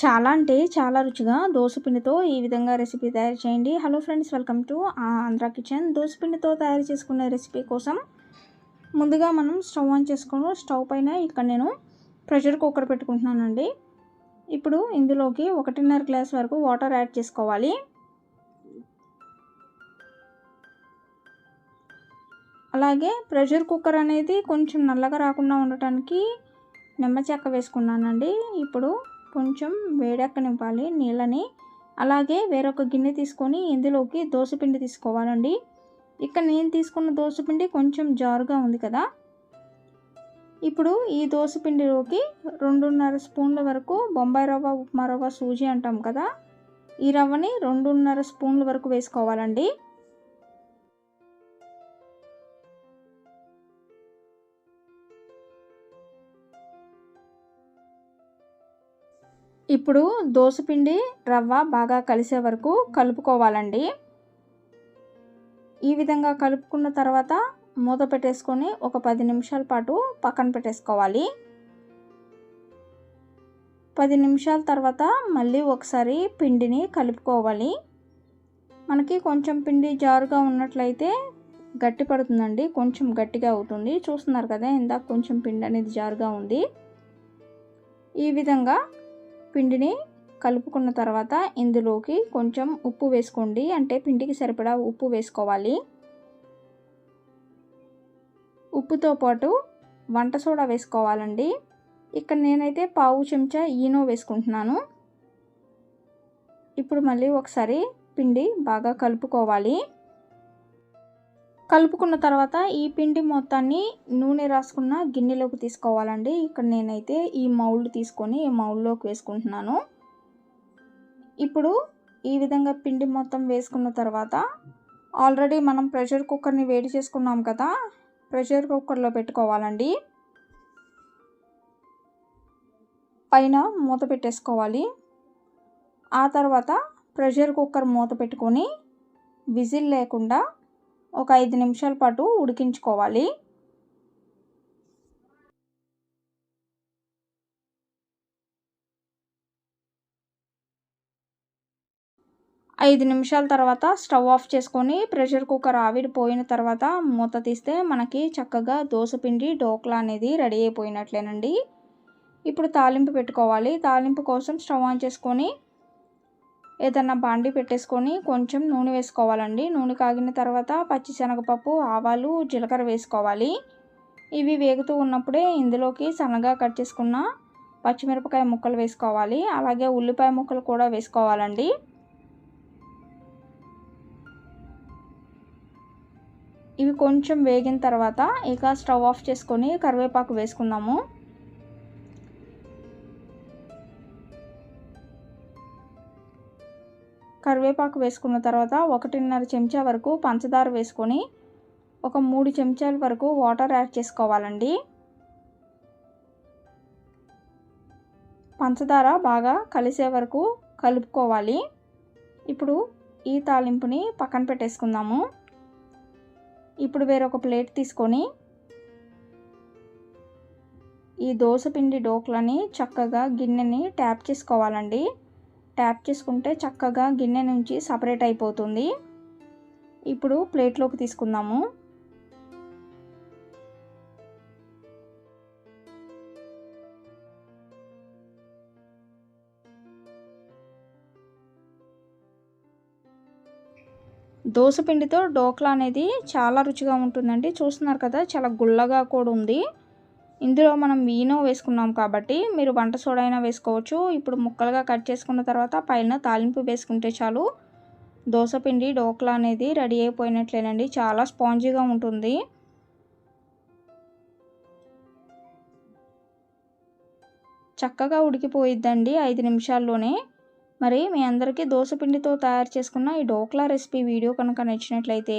చాలా అంటే చాలా రుచిగా దోసపిండితో ఈ విధంగా రెసిపీ తయారు చేయండి. Hello friends welcome to Andhra kitchen దోసపిండితో తయారు చేసుకునే రెసిపీ కోసం ముందుగా మనం స్టవ్ ఆన్ చేసుకుని స్టవ్ పైన ఇక్కడ నేను ప్రెషర్ కుక్కర్ పెట్టుకుంటున్నానండి. ఇప్పుడు ఇందులోకి ఒకటిన్నర గ్లాస్ వరకు వాటర్ యాడ్ చేసుకోవాలి. అలాగే ప్రెషర్ కుక్కర్ అనేది కొంచెం నల్లగా రాకుండా ఉండటానికి నిమ్మ చెక్క వేసుకున్నానండి. ఇప్పుడు కొంచెం వేడెక్కనివ్వాలి నీళ్ళని. అలాగే వేరొక గిన్నె తీసుకొని ఇందులోకి దోశపిండి తీసుకోవాలండి. ఇక్కడ నేను తీసుకున్న దోశపిండి కొంచెం జారుగా ఉంది కదా. ఇప్పుడు ఈ దోశపిండిలోకి రెండున్నర స్పూన్ల వరకు బొంబాయి రవ్వ ఉప్మా రవ్వ సూజీ అంటాం కదా. ఈ రవ్వని రెండున్నర స్పూన్ల వరకు వేసుకోవాలండి. ఇప్పుడు దోసపిండి రవ్వ బాగా కలిసే వరకు కలుపుకోవాలండి. ఈ విధంగా కలుపుకున్న తర్వాత మూత పెట్టేసుకొని ఒక పది నిమిషాల పాటు పక్కన పెట్టేసుకోవాలి. పది నిమిషాల తర్వాత మళ్ళీ ఒకసారి పిండిని కలుపుకోవాలి. మనకి కొంచెం పిండి జారుగా ఉన్నట్లయితే గట్టి పడుతుందండి కొంచెం గట్టిగా అవుతుంది. చూస్తున్నారు కదా ఇందాక కొంచెం పిండి అనేది జారుగా ఉంది. ఈ విధంగా పిండిని కలుపుకున్న తర్వాత ఇందులోకి కొంచెం ఉప్పు వేసుకోండి. అంటే పిండికి సరిపడా ఉప్పు వేసుకోవాలి. ఉప్పుతో పాటు వంట సోడా వేసుకోవాలండి. ఇక్కడ నేనైతే పావు చెంచా ఈనో వేసుకుంటున్నాను. ఇప్పుడు మళ్ళీ ఒకసారి పిండి బాగా కలుపుకోవాలి. కలుపుకున్న తర్వాత ఈ పిండి మొత్తాన్ని నూనె రాసుకున్న గిన్నెలోకి తీసుకోవాలండి. ఇక్కడ నేనైతే ఈ మౌల్డ్ తీసుకొని ఈ మౌల్డ్లోకి వేసుకుంటున్నాను. ఇప్పుడు ఈ విధంగా పిండి మొత్తం వేసుకున్న తర్వాత ఆల్రెడీ మనం ప్రెషర్ కుక్కర్ని వేడి చేసుకున్నాం కదా ప్రెషర్ కుక్కర్లో పెట్టుకోవాలండి. పైన మూత పెట్టేసుకోవాలి. ఆ తర్వాత ప్రెషర్ కుక్కర్ మూత పెట్టుకొని విజిల్ లేకుండా ఒక ఐదు నిమిషాల పాటు ఉడికించుకోవాలి. ఐదు నిమిషాల తర్వాత స్టవ్ ఆఫ్ చేసుకొని ప్రెషర్ కుక్కర్ ఆవిరి పోయిన తర్వాత మూత తీస్తే మనకి చక్కగా దోశపిండి డోక్లా అనేది రెడీ అయిపోయినట్లేనండి. ఇప్పుడు తాలింపు పెట్టుకోవాలి. తాలింపు కోసం స్టవ్ ఆన్ చేసుకొని ఏదన్నా బాండి పెట్టేసుకొని కొంచెం నూనె వేసుకోవాలండి. నూనె కాగిన తర్వాత పచ్చిశనగపప్పు ఆవాలు జీలకర్ర వేసుకోవాలి. ఇవి వేగుతూ ఉన్నప్పుడే ఇందులోకి సన్నగా కట్ చేసుకున్న పచ్చిమిరపకాయ ముక్కలు వేసుకోవాలి. అలాగే ఉల్లిపాయ ముక్కలు కూడా వేసుకోవాలండి. ఇవి కొంచెం వేగిన తర్వాత ఇక స్టవ్ ఆఫ్ చేసుకొని కరివేపాకు వేసుకుందాము. కరివేపాకు వేసుకున్న తర్వాత ఒకటిన్నర చెంచా వరకు పంచదార వేసుకొని ఒక మూడు చెంచాల వరకు వాటర్ యాడ్ చేసుకోవాలండి. పంచదార బాగా కలిసే వరకు కలుపుకోవాలి. ఇప్పుడు ఈ తాలింపుని పక్కన పెట్టేసుకుందాము. ఇప్పుడు వేరొక ప్లేట్ తీసుకొని ఈ దోశ పిండి డోక్లని చక్కగా గిన్నెని ట్యాప్ చేసుకోవాలండి. ట్యాప్ చేసుకుంటే చక్కగా గిన్నె నుంచి సపరేట్ అయిపోతుంది. ఇప్పుడు ప్లేట్లోకి తీసుకుందాము. దోసపిండితో డోక్లా అనేది చాలా రుచిగా ఉంటుందండి. చూస్తున్నారు కదా చాలా గుల్లగా కూడా ఉంది. ఇందులో మనం వీనో వేసుకున్నాం కాబట్టి మీరు వంట సోడా అయినా వేసుకోవచ్చు. ఇప్పుడు ముక్కలుగా కట్ చేసుకున్న తర్వాత పైన తాలింపు వేసుకుంటే చాలు. దోశపిండి డోక్లా అనేది రెడీ అయిపోయినట్లేనండి. చాలా స్పాంజీగా ఉంటుంది. చక్కగా ఉడికిపోయిద్దండి ఐదు నిమిషాల్లోనే. మరి మీ అందరికీ దోశపిండితో తయారు చేసుకున్న ఈ డోక్లా రెసిపీ వీడియో కనుక నచ్చినట్లయితే